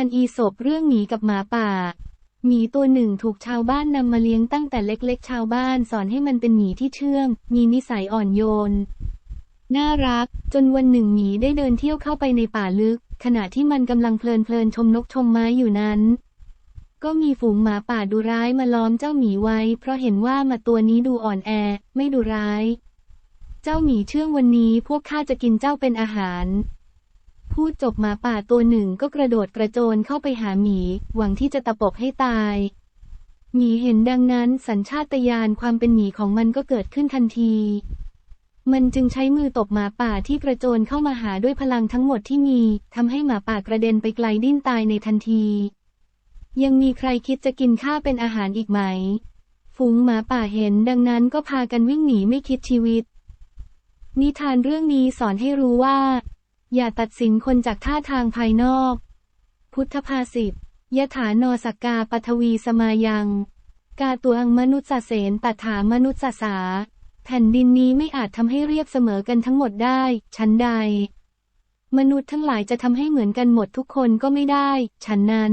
านอีสบเรื่องหมีกับหมาป่า หมีตัวหนึ่งถูกชาวบ้านนำมาเลี้ยงตั้งแต่เล็กๆ ชาวบ้านสอนให้มันเป็นหมีที่เชื่อง มีนิสัยอ่อนโยน น่ารัก จนวันหนึ่งหมีได้เดินเที่ยวเข้าไปในป่าลึก ขณะที่มันกำลังเพลินเพลินๆชมนกชมไม้อยู่นั้น ก็มีฝูงหมาป่าดุร้ายมาล้อมเจ้าหมีไว้ เพราะเห็นว่าหมาตัวนี้ดูอ่อนแอ ไม่ดุร้าย เจ้าหมีเชื่องวันนี้พวกข้าจะกินเจ้าเป็นอาหาร พูดจบหมาป่าตัวหนึ่งก็กระโดดกระโจนเข้าไปหาหมี หวังที่จะตะปบให้ตาย หมีเห็นดังนั้นสัญชาตญาณความเป็นหมีของมันก็เกิดขึ้นทันที มันจึงใช้มือตบหมาป่าที่กระโจนเข้ามาหาด้วยพลังทั้งหมดที่มีทำให้หมาป่ากระเด็นไปไกลดิ้นตายในทันที ยังมีใครคิดจะกินข้าเป็นอาหารอีกไหม ฝูงหมาป่าเห็นดังนั้นก็พากันวิ่งหนีไม่คิดชีวิตนิทานเรื่องนี้สอนให้รู้ว่า อย่าตัดสินคนจากท่าทางภายนอก พุทธภาษิตยถานอสักกาปัทวีสมายัง กาตัวอังมนุษสเสนตัถามนุษสสา แผ่นดินนี้ไม่อาจทำให้เรียบเสมอกันทั้งหมดได้ ชั้นใด มนุษย์ทั้งหลายจะทำให้เหมือนกันหมดทุกคนก็ไม่ได้ฉันนั้น